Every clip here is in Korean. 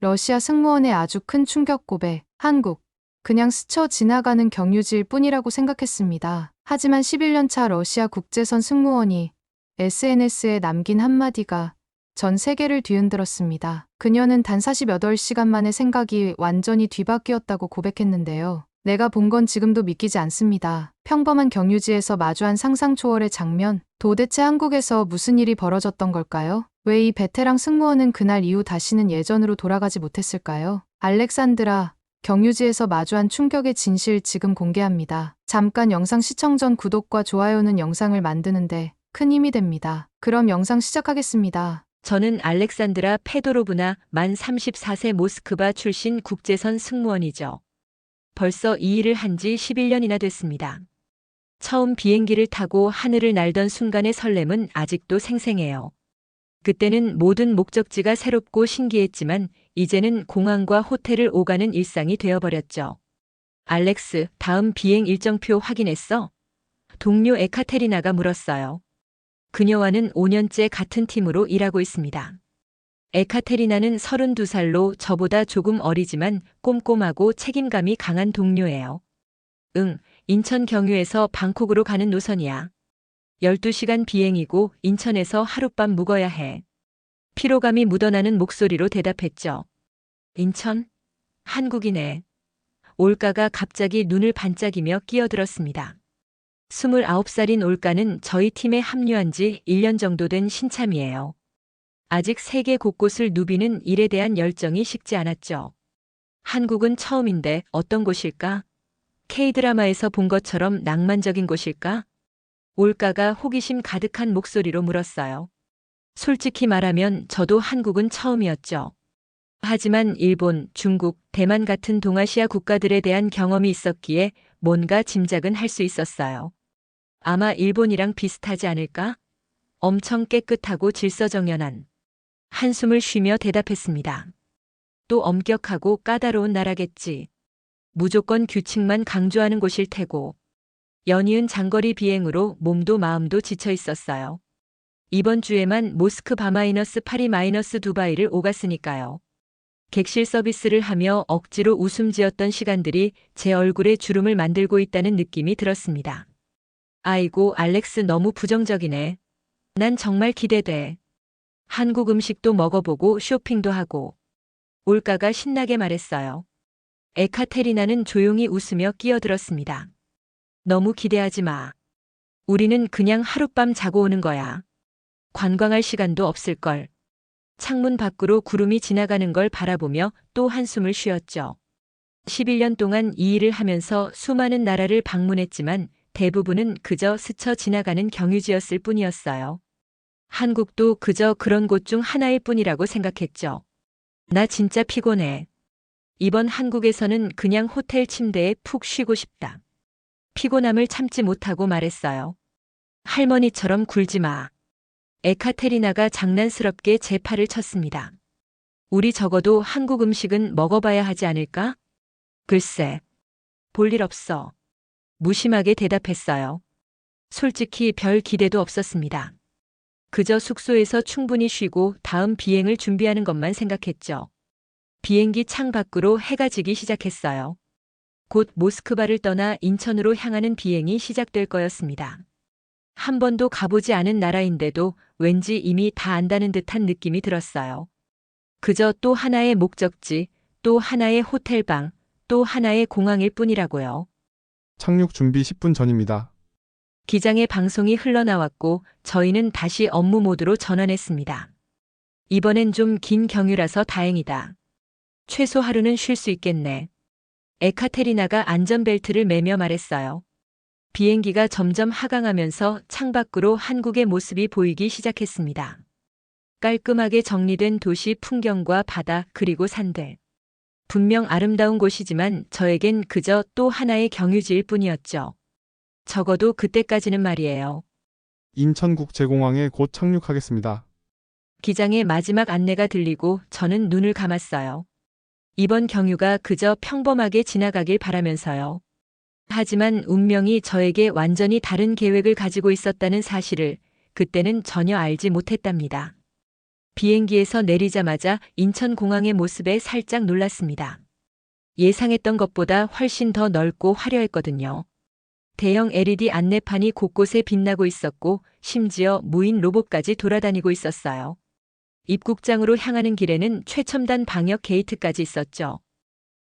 러시아 승무원의 아주 큰 충격 고백. 한국. 그냥 스쳐 지나가는 경유지일 뿐이라고 생각했습니다. 하지만 11년 차 러시아 국제선 승무원이 SNS에 남긴 한마디가 전 세계를 뒤흔들었습니다. 그녀는 단 48시간 만에 생각이 완전히 뒤바뀌었다고 고백했는데요. 내가 본 건 지금도 믿기지 않습니다. 평범한 경유지에서 마주한 상상 초월의 장면. 도대체 한국에서 무슨 일이 벌어졌던 걸까요? 왜 이 베테랑 승무원은 그날 이후 다시는 예전으로 돌아가지 못했을까요? 알렉산드라, 경유지에서 마주한 충격의 진실 지금 공개합니다. 잠깐 영상 시청 전 구독과 좋아요는 영상을 만드는데 큰 힘이 됩니다. 그럼 영상 시작하겠습니다. 저는 알렉산드라 페도로브나 만 34세 모스크바 출신 국제선 승무원이죠. 벌써 이 일을 한 지 11년이나 됐습니다. 처음 비행기를 타고 하늘을 날던 순간의 설렘은 아직도 생생해요. 그때는 모든 목적지가 새롭고 신기했지만 이제는 공항과 호텔을 오가는 일상이 되어버렸죠. 알렉스, 다음 비행 일정표 확인했어? 동료 에카테리나가 물었어요. 그녀와는 5년째 같은 팀으로 일하고 있습니다. 에카테리나는 32살로 저보다 조금 어리지만 꼼꼼하고 책임감이 강한 동료예요. 응, 인천 경유에서 방콕으로 가는 노선이야. 12시간 비행이고 인천에서 하룻밤 묵어야 해. 피로감이 묻어나는 목소리로 대답했죠. 인천? 한국이네. 올가가 갑자기 눈을 반짝이며 끼어들었습니다. 29살인 올가는 저희 팀에 합류한 지 1년 정도 된 신참이에요. 아직 세계 곳곳을 누비는 일에 대한 열정이 식지 않았죠. 한국은 처음인데 어떤 곳일까? K드라마에서 본 것처럼 낭만적인 곳일까? 올가가 호기심 가득한 목소리로 물었어요. 솔직히 말하면 저도 한국은 처음이었죠. 하지만 일본, 중국, 대만 같은 동아시아 국가들에 대한 경험이 있었기에 뭔가 짐작은 할 수 있었어요. 아마 일본이랑 비슷하지 않을까? 엄청 깨끗하고 질서정연한. 한숨을 쉬며 대답했습니다. 또 엄격하고 까다로운 나라겠지. 무조건 규칙만 강조하는 곳일 테고. 연이은 장거리 비행으로 몸도 마음도 지쳐 있었어요. 이번 주에만 모스크 바 마이너스 파리 마이너스 두바이를 오갔으니까요. 객실 서비스를 하며 억지로 웃음 지었던 시간들이 제 얼굴에 주름을 만들고 있다는 느낌이 들었습니다. 아이고, 알렉스 너무 부정적이네. 난 정말 기대돼. 한국 음식도 먹어보고 쇼핑도 하고. 올가가 신나게 말했어요. 에카테리나는 조용히 웃으며 끼어들었습니다. 너무 기대하지 마. 우리는 그냥 하룻밤 자고 오는 거야. 관광할 시간도 없을걸. 창문 밖으로 구름이 지나가는 걸 바라보며 또 한숨을 쉬었죠. 11년 동안 이 일을 하면서 수많은 나라를 방문했지만 대부분은 그저 스쳐 지나가는 경유지였을 뿐이었어요. 한국도 그저 그런 곳 중 하나일 뿐이라고 생각했죠. 나 진짜 피곤해. 이번 한국에서는 그냥 호텔 침대에 푹 쉬고 싶다. 피곤함을 참지 못하고 말했어요. 할머니처럼 굴지 마. 에카테리나가 장난스럽게 제 팔을 쳤습니다. 우리 적어도 한국 음식은 먹어봐야 하지 않을까? 글쎄. 볼 일 없어. 무심하게 대답했어요. 솔직히 별 기대도 없었습니다. 그저 숙소에서 충분히 쉬고 다음 비행을 준비하는 것만 생각했죠. 비행기 창 밖으로 해가 지기 시작했어요. 곧 모스크바를 떠나 인천으로 향하는 비행이 시작될 거였습니다. 한 번도 가보지 않은 나라인데도 왠지 이미 다 안다는 듯한 느낌이 들었어요. 그저 또 하나의 목적지, 또 하나의 호텔방, 또 하나의 공항일 뿐이라고요. 착륙 준비 10분 전입니다. 기장의 방송이 흘러나왔고 저희는 다시 업무 모드로 전환했습니다. 이번엔 좀 긴 경유라서 다행이다. 최소 하루는 쉴 수 있겠네. 에카테리나가 안전벨트를 매며 말했어요. 비행기가 점점 하강하면서 창밖으로 한국의 모습이 보이기 시작했습니다. 깔끔하게 정리된 도시 풍경과 바다 그리고 산들. 분명 아름다운 곳이지만 저에겐 그저 또 하나의 경유지일 뿐이었죠. 적어도 그때까지는 말이에요. 인천국제공항에 곧 착륙하겠습니다. 기장의 마지막 안내가 들리고 저는 눈을 감았어요. 이번 경유가 그저 평범하게 지나가길 바라면서요. 하지만 운명이 저에게 완전히 다른 계획을 가지고 있었다는 사실을 그때는 전혀 알지 못했답니다. 비행기에서 내리자마자 인천공항의 모습에 살짝 놀랐습니다. 예상했던 것보다 훨씬 더 넓고 화려했거든요. 대형 LED 안내판이 곳곳에 빛나고 있었고 심지어 무인 로봇까지 돌아다니고 있었어요. 입국장으로 향하는 길에는 최첨단 방역 게이트까지 있었죠.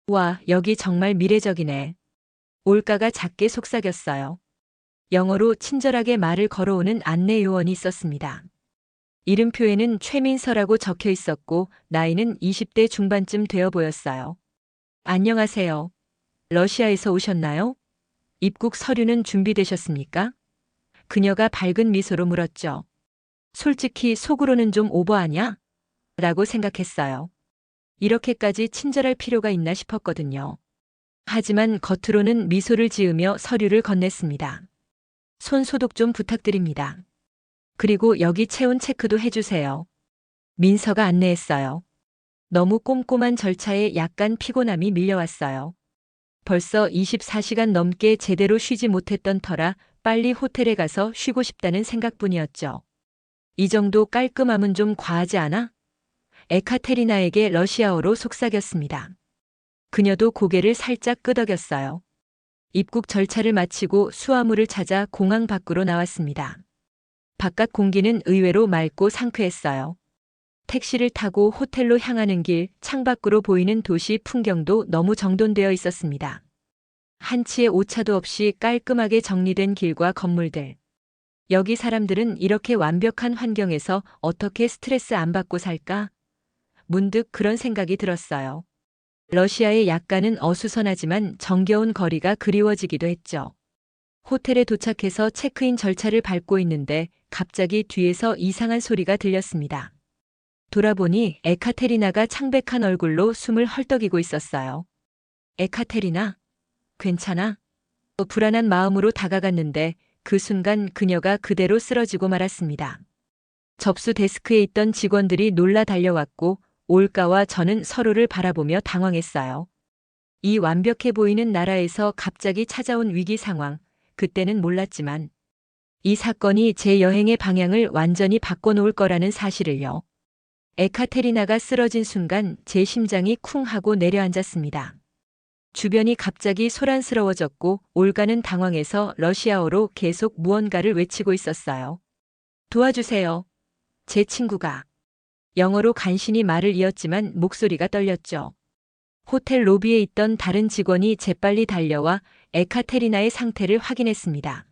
와, 여기 정말 미래적이네. 올가가 작게 속삭였어요. 영어로 친절하게 말을 걸어오는 안내 요원이 있었습니다. 이름표에는 최민서라고 적혀 있었고 나이는 20대 중반쯤 되어 보였어요. 안녕하세요. 러시아에서 오셨나요? 입국 서류는 준비되셨습니까? 그녀가 밝은 미소로 물었죠. 솔직히 속으로는 좀 오버하냐? 라고 생각했어요. 이렇게까지 친절할 필요가 있나 싶었거든요. 하지만 겉으로는 미소를 지으며 서류를 건넸습니다. 손 소독 좀 부탁드립니다. 그리고 여기 체온 체크도 해주세요. 민서가 안내했어요. 너무 꼼꼼한 절차에 약간 피곤함이 밀려왔어요. 벌써 24시간 넘게 제대로 쉬지 못했던 터라 빨리 호텔에 가서 쉬고 싶다는 생각뿐이었죠. 이 정도 깔끔함은 좀 과하지 않아? 에카테리나에게 러시아어로 속삭였습니다. 그녀도 고개를 살짝 끄덕였어요. 입국 절차를 마치고 수화물을 찾아 공항 밖으로 나왔습니다. 바깥 공기는 의외로 맑고 상쾌했어요. 택시를 타고 호텔로 향하는 길 창밖으로 보이는 도시 풍경도 너무 정돈되어 있었습니다. 한치의 오차도 없이 깔끔하게 정리된 길과 건물들. 여기 사람들은 이렇게 완벽한 환경에서 어떻게 스트레스 안 받고 살까? 문득 그런 생각이 들었어요. 러시아의 약간은 어수선하지만 정겨운 거리가 그리워지기도 했죠. 호텔에 도착해서 체크인 절차를 밟고 있는데 갑자기 뒤에서 이상한 소리가 들렸습니다. 돌아보니 에카테리나가 창백한 얼굴로 숨을 헐떡이고 있었어요. 에카테리나? 괜찮아? 또 불안한 마음으로 다가갔는데 그 순간 그녀가 그대로 쓰러지고 말았습니다. 접수 데스크에 있던 직원들이 놀라 달려왔고 올가와 저는 서로를 바라보며 당황했어요. 이 완벽해 보이는 나라에서 갑자기 찾아온 위기 상황, 그때는 몰랐지만 이 사건이 제 여행의 방향을 완전히 바꿔놓을 거라는 사실을요. 에카테리나가 쓰러진 순간 제 심장이 쿵 하고 내려앉았습니다. 주변이 갑자기 소란스러워졌고 올가는 당황해서 러시아어로 계속 무언가를 외치고 있었어요. 도와주세요. 제 친구가. 영어로 간신히 말을 이었지만 목소리가 떨렸죠. 호텔 로비에 있던 다른 직원이 재빨리 달려와 에카테리나의 상태를 확인했습니다.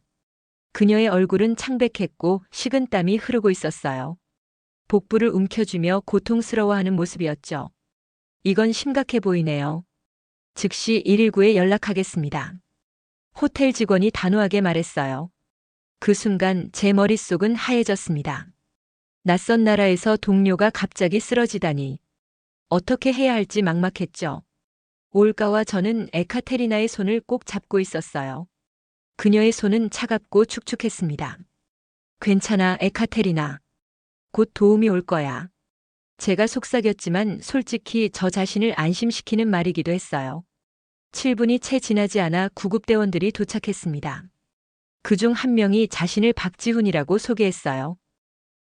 그녀의 얼굴은 창백했고 식은땀이 흐르고 있었어요. 복부를 움켜쥐며 고통스러워하는 모습이었죠. 이건 심각해 보이네요. 즉시 119에 연락하겠습니다. 호텔 직원이 단호하게 말했어요. 그 순간 제 머릿속은 하얘졌습니다. 낯선 나라에서 동료가 갑자기 쓰러지다니. 어떻게 해야 할지 막막했죠. 올가와 저는 에카테리나의 손을 꼭 잡고 있었어요. 그녀의 손은 차갑고 축축했습니다. 괜찮아, 에카테리나. 곧 도움이 올 거야. 제가 속삭였지만 솔직히 저 자신을 안심시키는 말이기도 했어요. 7분이 채 지나지 않아 구급대원들이 도착했습니다. 그중 한 명이 자신을 박지훈이라고 소개했어요.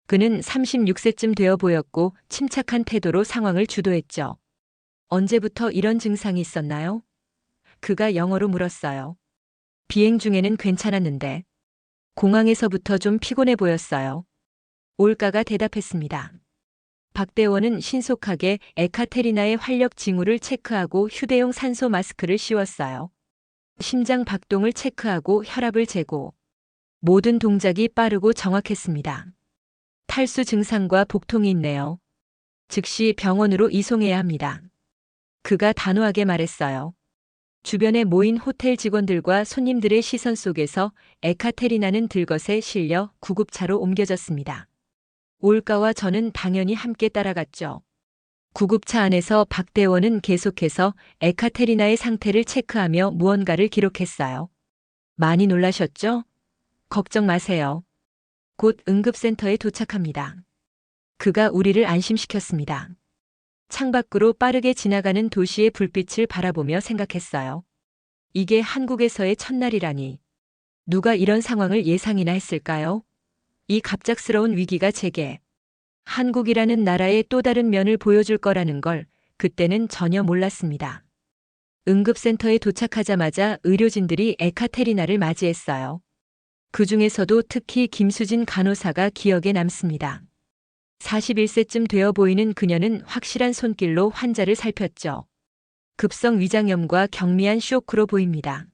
그는 36세쯤 되어 보였고 침착한 태도로 상황을 주도했죠. 언제부터 이런 증상이 있었나요? 그가 영어로 물었어요. 비행 중에는 괜찮았는데 공항에서부터 좀 피곤해 보였어요. 올가가 대답했습니다. 박대원은 신속하게 에카테리나의 활력 징후를 체크하고 휴대용 산소 마스크를 씌웠어요. 심장 박동을 체크하고 혈압을 재고 모든 동작이 빠르고 정확했습니다. 탈수 증상과 복통이 있네요. 즉시 병원으로 이송해야 합니다. 그가 단호하게 말했어요. 주변에 모인 호텔 직원들과 손님들의 시선 속에서 에카테리나는 들것에 실려 구급차로 옮겨졌습니다. 올가와 저는 당연히 함께 따라갔죠. 구급차 안에서 박대원은 계속해서 에카테리나의 상태를 체크하며 무언가를 기록했어요. 많이 놀라셨죠? 걱정 마세요. 곧 응급센터에 도착합니다. 그가 우리를 안심시켰습니다. 창밖으로 빠르게 지나가는 도시의 불빛을 바라보며 생각했어요. 이게 한국에서의 첫날이라니. 누가 이런 상황을 예상이나 했을까요? 이 갑작스러운 위기가 제게 한국이라는 나라의 또 다른 면을 보여줄 거라는 걸 그때는 전혀 몰랐습니다. 응급센터에 도착하자마자 의료진들이 에카테리나를 맞이했어요. 그 중에서도 특히 김수진 간호사가 기억에 남습니다. 41세쯤 되어 보이는 그녀는 확실한 손길로 환자를 살폈죠. 급성 위장염과 경미한 쇼크로 보입니다.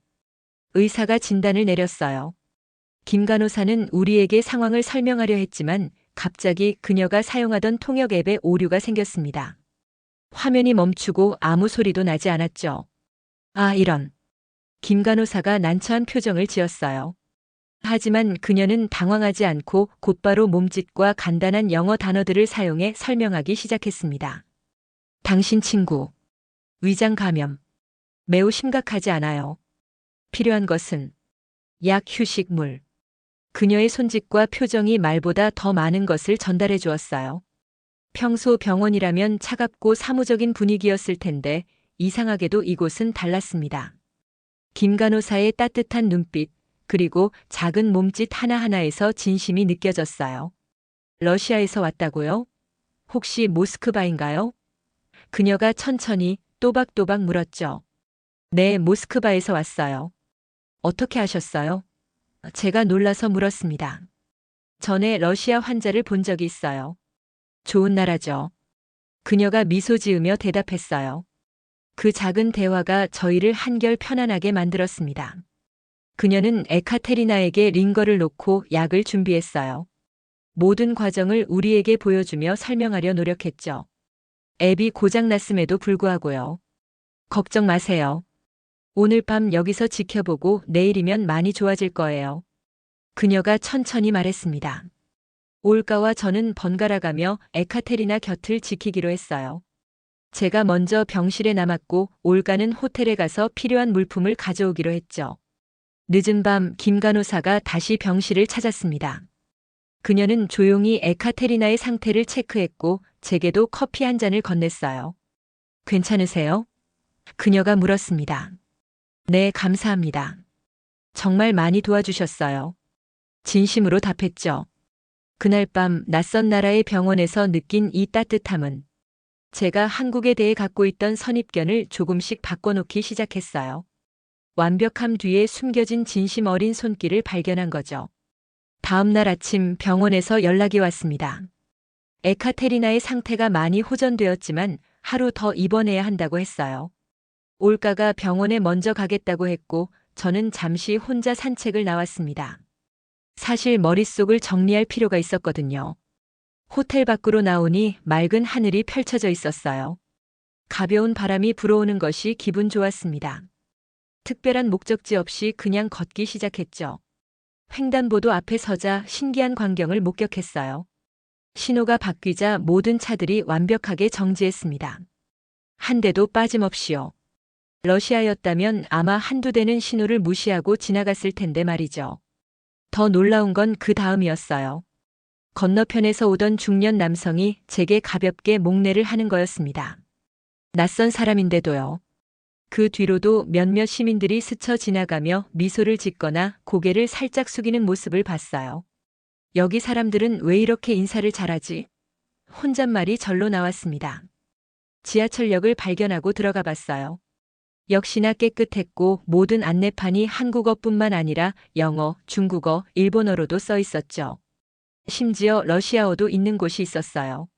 의사가 진단을 내렸어요. 김 간호사는 우리에게 상황을 설명하려 했지만 갑자기 그녀가 사용하던 통역 앱에 오류가 생겼습니다. 화면이 멈추고 아무 소리도 나지 않았죠. 아, 이런. 김 간호사가 난처한 표정을 지었어요. 하지만 그녀는 당황하지 않고 곧바로 몸짓과 간단한 영어 단어들을 사용해 설명하기 시작했습니다. 당신 친구. 위장 감염. 매우 심각하지 않아요. 필요한 것은 약 휴식물. 그녀의 손짓과 표정이 말보다 더 많은 것을 전달해 주었어요. 평소 병원이라면 차갑고 사무적인 분위기였을 텐데 이상하게도 이곳은 달랐습니다. 김 간호사의 따뜻한 눈빛, 그리고 작은 몸짓 하나하나에서 진심이 느껴졌어요. 러시아에서 왔다고요? 혹시 모스크바인가요? 그녀가 천천히 또박또박 물었죠. 네, 모스크바에서 왔어요. 어떻게 하셨어요? 제가 놀라서 물었습니다. 전에 러시아 환자를 본 적이 있어요. 좋은 나라죠. 그녀가 미소 지으며 대답했어요. 그 작은 대화가 저희를 한결 편안하게 만들었습니다. 그녀는 에카테리나에게 링거를 놓고 약을 준비했어요. 모든 과정을 우리에게 보여주며 설명하려 노력했죠. 앱이 고장났음에도 불구하고요. 걱정 마세요. 오늘 밤 여기서 지켜보고 내일이면 많이 좋아질 거예요. 그녀가 천천히 말했습니다. 올가와 저는 번갈아가며 에카테리나 곁을 지키기로 했어요. 제가 먼저 병실에 남았고 올가는 호텔에 가서 필요한 물품을 가져오기로 했죠. 늦은 밤 김 간호사가 다시 병실을 찾았습니다. 그녀는 조용히 에카테리나의 상태를 체크했고 제게도 커피 한 잔을 건넸어요. 괜찮으세요? 그녀가 물었습니다. 네, 감사합니다. 정말 많이 도와주셨어요. 진심으로 답했죠. 그날 밤 낯선 나라의 병원에서 느낀 이 따뜻함은 제가 한국에 대해 갖고 있던 선입견을 조금씩 바꿔놓기 시작했어요. 완벽함 뒤에 숨겨진 진심 어린 손길을 발견한 거죠. 다음 날 아침 병원에서 연락이 왔습니다. 에카테리나의 상태가 많이 호전되었지만 하루 더 입원해야 한다고 했어요. 올가가 병원에 먼저 가겠다고 했고 저는 잠시 혼자 산책을 나왔습니다. 사실 머릿속을 정리할 필요가 있었거든요. 호텔 밖으로 나오니 맑은 하늘이 펼쳐져 있었어요. 가벼운 바람이 불어오는 것이 기분 좋았습니다. 특별한 목적지 없이 그냥 걷기 시작했죠. 횡단보도 앞에 서자 신기한 광경을 목격했어요. 신호가 바뀌자 모든 차들이 완벽하게 정지했습니다. 한 대도 빠짐없이요. 러시아였다면 아마 한두 대는 신호를 무시하고 지나갔을 텐데 말이죠. 더 놀라운 건 그 다음이었어요. 건너편에서 오던 중년 남성이 제게 가볍게 목례를 하는 거였습니다. 낯선 사람인데도요. 그 뒤로도 몇몇 시민들이 스쳐 지나가며 미소를 짓거나 고개를 살짝 숙이는 모습을 봤어요. 여기 사람들은 왜 이렇게 인사를 잘하지? 혼잣말이 절로 나왔습니다. 지하철역을 발견하고 들어가 봤어요. 역시나 깨끗했고 모든 안내판이 한국어뿐만 아니라 영어, 중국어, 일본어로도 써 있었죠. 심지어 러시아어도 있는 곳이 있었어요.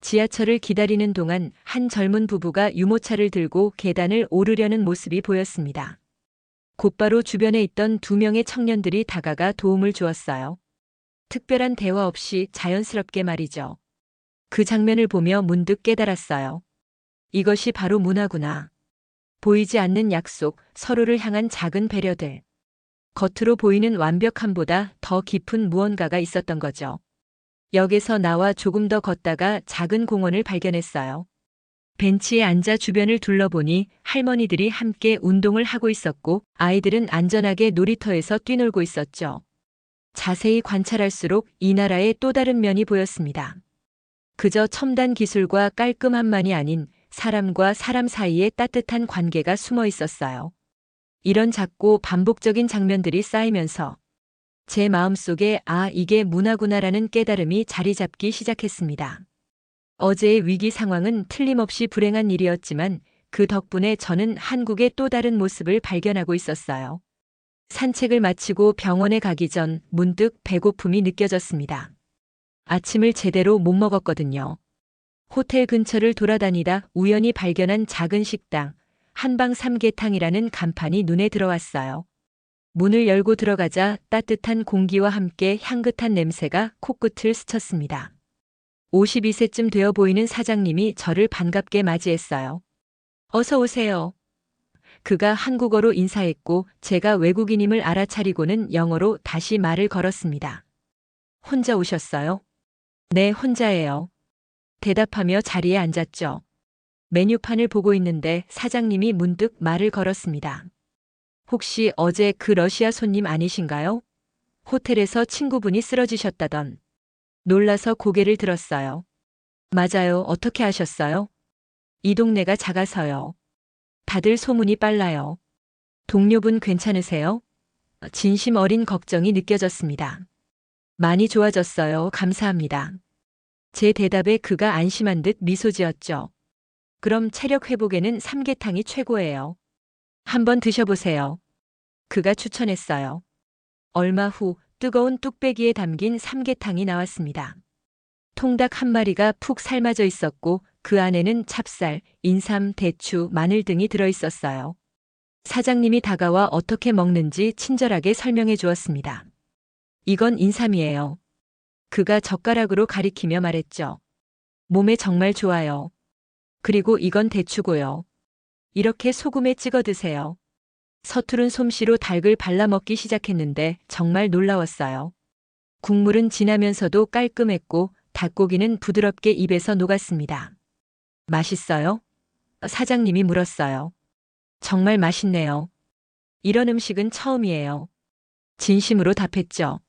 지하철을 기다리는 동안 한 젊은 부부가 유모차를 들고 계단을 오르려는 모습이 보였습니다. 곧바로 주변에 있던 두 명의 청년들이 다가가 도움을 주었어요. 특별한 대화 없이 자연스럽게 말이죠. 그 장면을 보며 문득 깨달았어요. 이것이 바로 문화구나. 보이지 않는 약속, 서로를 향한 작은 배려들. 겉으로 보이는 완벽함보다 더 깊은 무언가가 있었던 거죠. 역에서 나와 조금 더 걷다가 작은 공원을 발견했어요. 벤치에 앉아 주변을 둘러보니 할머니들이 함께 운동을 하고 있었고 아이들은 안전하게 놀이터에서 뛰놀고 있었죠. 자세히 관찰할수록 이 나라의 또 다른 면이 보였습니다. 그저 첨단 기술과 깔끔함만이 아닌 사람과 사람 사이에 따뜻한 관계가 숨어 있었어요. 이런 작고 반복적인 장면들이 쌓이면서 제 마음속에 아, 이게 문화구나라는 깨달음이 자리 잡기 시작했습니다. 어제의 위기 상황은 틀림없이 불행한 일이었지만 그 덕분에 저는 한국의 또 다른 모습을 발견하고 있었어요. 산책을 마치고 병원에 가기 전 문득 배고픔이 느껴졌습니다. 아침을 제대로 못 먹었거든요. 호텔 근처를 돌아다니다 우연히 발견한 작은 식당, 한방 삼계탕이라는 간판이 눈에 들어왔어요. 문을 열고 들어가자 따뜻한 공기와 함께 향긋한 냄새가 코끝을 스쳤습니다. 52세쯤 되어 보이는 사장님이 저를 반갑게 맞이했어요. 어서 오세요. 그가 한국어로 인사했고 제가 외국인임을 알아차리고는 영어로 다시 말을 걸었습니다. 혼자 오셨어요? 네, 혼자예요. 대답하며 자리에 앉았죠. 메뉴판을 보고 있는데 사장님이 문득 말을 걸었습니다. 혹시 어제 그 러시아 손님 아니신가요? 호텔에서 친구분이 쓰러지셨다던. 놀라서 고개를 들었어요. 맞아요. 어떻게 아셨어요? 이 동네가 작아서요. 다들 소문이 빨라요. 동료분 괜찮으세요? 진심 어린 걱정이 느껴졌습니다. 많이 좋아졌어요. 감사합니다. 제 대답에 그가 안심한 듯 미소 지었죠. 그럼 체력 회복에는 삼계탕이 최고예요. 한번 드셔보세요. 그가 추천했어요. 얼마 후 뜨거운 뚝배기에 담긴 삼계탕이 나왔습니다. 통닭 한 마리가 푹 삶아져 있었고 그 안에는 찹쌀, 인삼, 대추, 마늘 등이 들어 있었어요. 사장님이 다가와 어떻게 먹는지 친절하게 설명해 주었습니다. 이건 인삼이에요. 그가 젓가락으로 가리키며 말했죠. 몸에 정말 좋아요. 그리고 이건 대추고요. 이렇게 소금에 찍어 드세요. 서투른 솜씨로 닭을 발라 먹기 시작했는데 정말 놀라웠어요. 국물은 진하면서도 깔끔했고 닭고기는 부드럽게 입에서 녹았습니다. 맛있어요? 사장님이 물었어요. 정말 맛있네요. 이런 음식은 처음이에요. 진심으로 답했죠.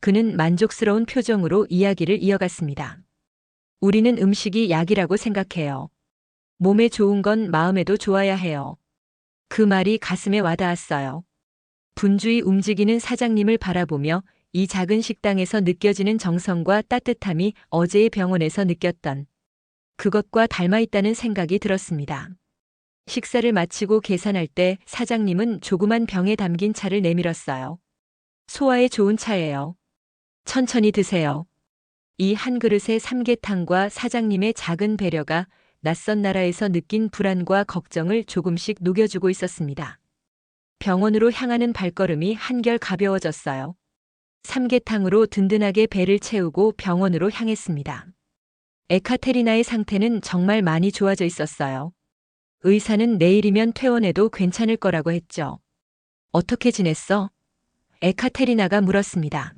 그는 만족스러운 표정으로 이야기를 이어갔습니다. 우리는 음식이 약이라고 생각해요. 몸에 좋은 건 마음에도 좋아야 해요. 그 말이 가슴에 와닿았어요. 분주히 움직이는 사장님을 바라보며 이 작은 식당에서 느껴지는 정성과 따뜻함이 어제의 병원에서 느꼈던 그것과 닮아 있다는 생각이 들었습니다. 식사를 마치고 계산할 때 사장님은 조그만 병에 담긴 차를 내밀었어요. 소화에 좋은 차예요. 천천히 드세요. 이 한 그릇의 삼계탕과 사장님의 작은 배려가 낯선 나라에서 느낀 불안과 걱정을 조금씩 녹여주고 있었습니다. 병원으로 향하는 발걸음이 한결 가벼워졌어요. 삼계탕으로 든든하게 배를 채우고 병원으로 향했습니다. 에카테리나의 상태는 정말 많이 좋아져 있었어요. 의사는 내일이면 퇴원해도 괜찮을 거라고 했죠. 어떻게 지냈어? 에카테리나가 물었습니다.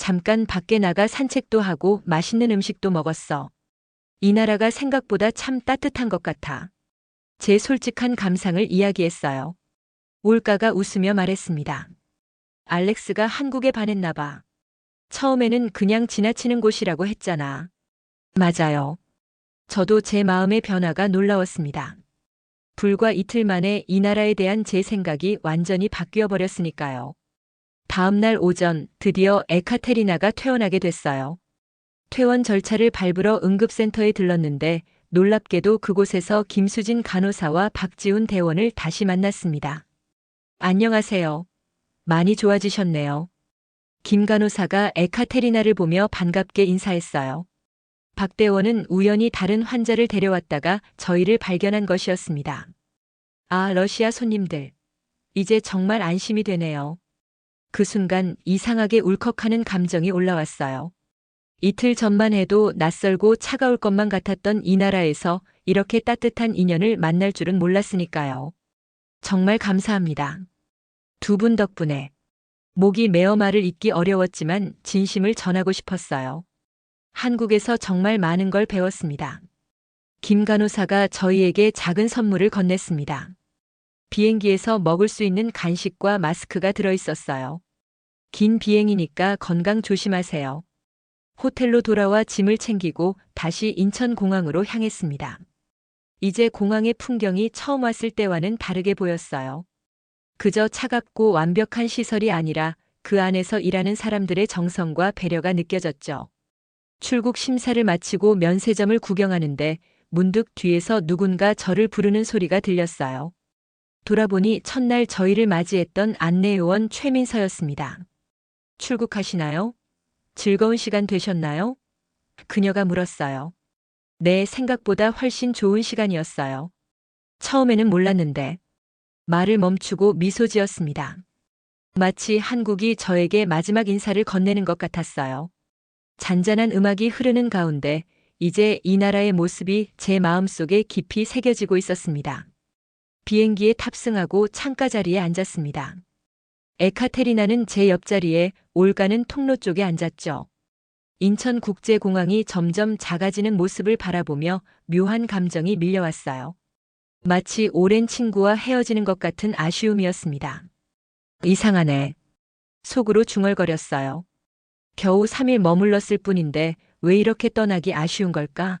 잠깐 밖에 나가 산책도 하고 맛있는 음식도 먹었어. 이 나라가 생각보다 참 따뜻한 것 같아. 제 솔직한 감상을 이야기했어요. 올가가 웃으며 말했습니다. 알렉스가 한국에 반했나 봐. 처음에는 그냥 지나치는 곳이라고 했잖아. 맞아요. 저도 제 마음의 변화가 놀라웠습니다. 불과 이틀 만에 이 나라에 대한 제 생각이 완전히 바뀌어 버렸으니까요. 다음 날 오전 드디어 에카테리나가 퇴원하게 됐어요. 퇴원 절차를 밟으러 응급센터에 들렀는데 놀랍게도 그곳에서 김수진 간호사와 박지훈 대원을 다시 만났습니다. 안녕하세요. 많이 좋아지셨네요. 김 간호사가 에카테리나를 보며 반갑게 인사했어요. 박 대원은 우연히 다른 환자를 데려왔다가 저희를 발견한 것이었습니다. 아, 러시아 손님들. 이제 정말 안심이 되네요. 그 순간 이상하게 울컥하는 감정이 올라왔어요. 이틀 전만 해도 낯설고 차가울 것만 같았던 이 나라에서 이렇게 따뜻한 인연을 만날 줄은 몰랐으니까요. 정말 감사합니다. 두 분 덕분에 목이 메어 말을 잇기 어려웠지만 진심을 전하고 싶었어요. 한국에서 정말 많은 걸 배웠습니다. 김 간호사가 저희에게 작은 선물을 건넸습니다. 비행기에서 먹을 수 있는 간식과 마스크가 들어 있었어요. 긴 비행이니까 건강 조심하세요. 호텔로 돌아와 짐을 챙기고 다시 인천공항으로 향했습니다. 이제 공항의 풍경이 처음 왔을 때와는 다르게 보였어요. 그저 차갑고 완벽한 시설이 아니라 그 안에서 일하는 사람들의 정성과 배려가 느껴졌죠. 출국 심사를 마치고 면세점을 구경하는데 문득 뒤에서 누군가 저를 부르는 소리가 들렸어요. 돌아보니 첫날 저희를 맞이했던 안내요원 최민서였습니다. 출국하시나요? 즐거운 시간 되셨나요? 그녀가 물었어요. 네, 생각보다 훨씬 좋은 시간이었어요. 처음에는 몰랐는데 말을 멈추고 미소 지었습니다. 마치 한국이 저에게 마지막 인사를 건네는 것 같았어요. 잔잔한 음악이 흐르는 가운데 이제 이 나라의 모습이 제 마음속에 깊이 새겨지고 있었습니다. 비행기에 탑승하고 창가 자리에 앉았습니다. 에카테리나는 제 옆자리에 올가는 통로 쪽에 앉았죠. 인천국제공항이 점점 작아지는 모습을 바라보며 묘한 감정이 밀려왔어요. 마치 오랜 친구와 헤어지는 것 같은 아쉬움이었습니다. 이상하네. 속으로 중얼거렸어요. 겨우 3일 머물렀을 뿐인데 왜 이렇게 떠나기 아쉬운 걸까?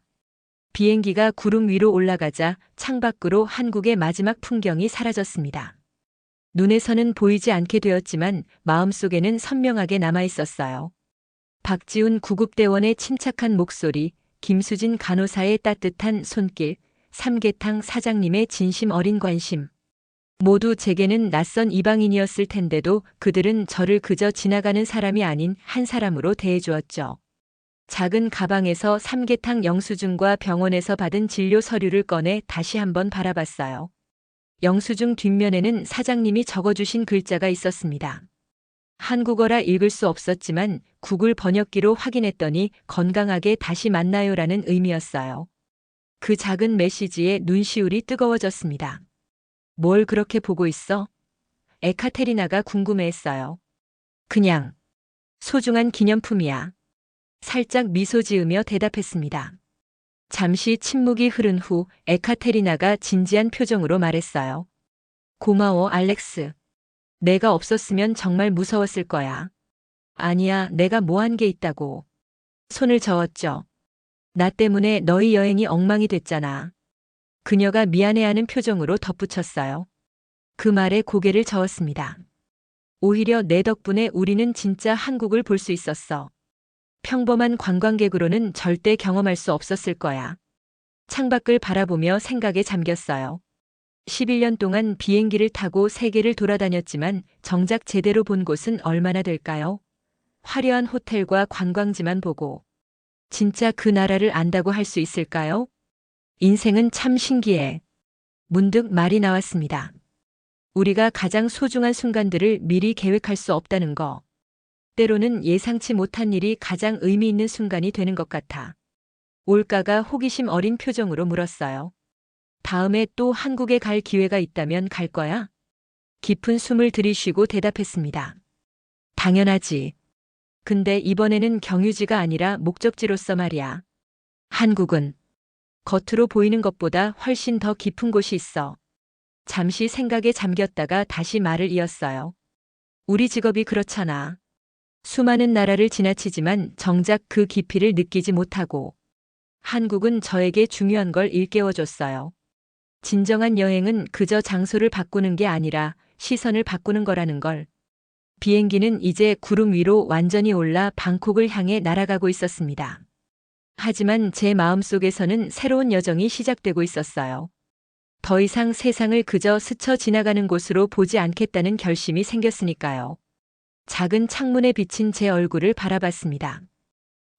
비행기가 구름 위로 올라가자 창밖으로 한국의 마지막 풍경이 사라졌습니다. 눈에서는 보이지 않게 되었지만 마음속에는 선명하게 남아 있었어요. 박지훈 구급대원의 침착한 목소리, 김수진 간호사의 따뜻한 손길, 삼계탕 사장님의 진심 어린 관심. 모두 제게는 낯선 이방인이었을 텐데도 그들은 저를 그저 지나가는 사람이 아닌 한 사람으로 대해주었죠. 작은 가방에서 삼계탕 영수증과 병원에서 받은 진료 서류를 꺼내 다시 한번 바라봤어요. 영수증 뒷면에는 사장님이 적어주신 글자가 있었습니다. 한국어라 읽을 수 없었지만 구글 번역기로 확인했더니 건강하게 다시 만나요라는 의미였어요. 그 작은 메시지에 눈시울이 뜨거워졌습니다. 뭘 그렇게 보고 있어? 에카테리나가 궁금해했어요. 그냥 소중한 기념품이야. 살짝 미소 지으며 대답했습니다. 잠시 침묵이 흐른 후 에카테리나가 진지한 표정으로 말했어요. 고마워, 알렉스. 내가 없었으면 정말 무서웠을 거야. 아니야, 내가 뭐 한 게 있다고. 손을 저었죠. 나 때문에 너희 여행이 엉망이 됐잖아. 그녀가 미안해하는 표정으로 덧붙였어요. 그 말에 고개를 저었습니다. 오히려 내 덕분에 우리는 진짜 한국을 볼 수 있었어. 평범한 관광객으로는 절대 경험할 수 없었을 거야. 창밖을 바라보며 생각에 잠겼어요. 11년 동안 비행기를 타고 세계를 돌아다녔지만 정작 제대로 본 곳은 얼마나 될까요? 화려한 호텔과 관광지만 보고 진짜 그 나라를 안다고 할 수 있을까요? 인생은 참 신기해. 문득 말이 나왔습니다. 우리가 가장 소중한 순간들을 미리 계획할 수 없다는 거. 때로는 예상치 못한 일이 가장 의미 있는 순간이 되는 것 같아. 올가가 호기심 어린 표정으로 물었어요. 다음에 또 한국에 갈 기회가 있다면 갈 거야? 깊은 숨을 들이쉬고 대답했습니다. 당연하지. 근데 이번에는 경유지가 아니라 목적지로서 말이야. 한국은 겉으로 보이는 것보다 훨씬 더 깊은 곳이 있어. 잠시 생각에 잠겼다가 다시 말을 이었어요. 우리 직업이 그렇잖아. 수많은 나라를 지나치지만 정작 그 깊이를 느끼지 못하고 한국은 저에게 중요한 걸 일깨워줬어요. 진정한 여행은 그저 장소를 바꾸는 게 아니라 시선을 바꾸는 거라는 걸. 비행기는 이제 구름 위로 완전히 올라 방콕을 향해 날아가고 있었습니다. 하지만 제 마음 속에서는 새로운 여정이 시작되고 있었어요. 더 이상 세상을 그저 스쳐 지나가는 곳으로 보지 않겠다는 결심이 생겼으니까요. 작은 창문에 비친 제 얼굴을 바라봤습니다.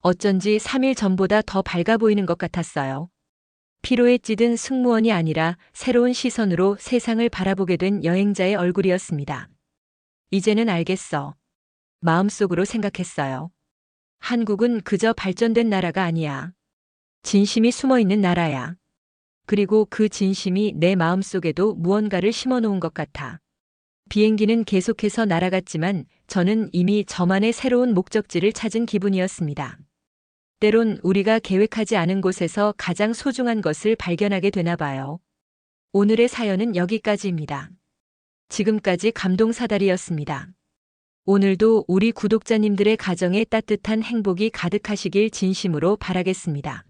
어쩐지 3일 전보다 더 밝아 보이는 것 같았어요. 피로에 찌든 승무원이 아니라 새로운 시선으로 세상을 바라보게 된 여행자의 얼굴이었습니다. 이제는 알겠어. 마음속으로 생각했어요. 한국은 그저 발전된 나라가 아니야. 진심이 숨어 있는 나라야. 그리고 그 진심이 내 마음속에도 무언가를 심어 놓은 것 같아. 비행기는 계속해서 날아갔지만 저는 이미 저만의 새로운 목적지를 찾은 기분이었습니다. 때론 우리가 계획하지 않은 곳에서 가장 소중한 것을 발견하게 되나 봐요. 오늘의 사연은 여기까지입니다. 지금까지 감동사다리였습니다. 오늘도 우리 구독자님들의 가정에 따뜻한 행복이 가득하시길 진심으로 바라겠습니다.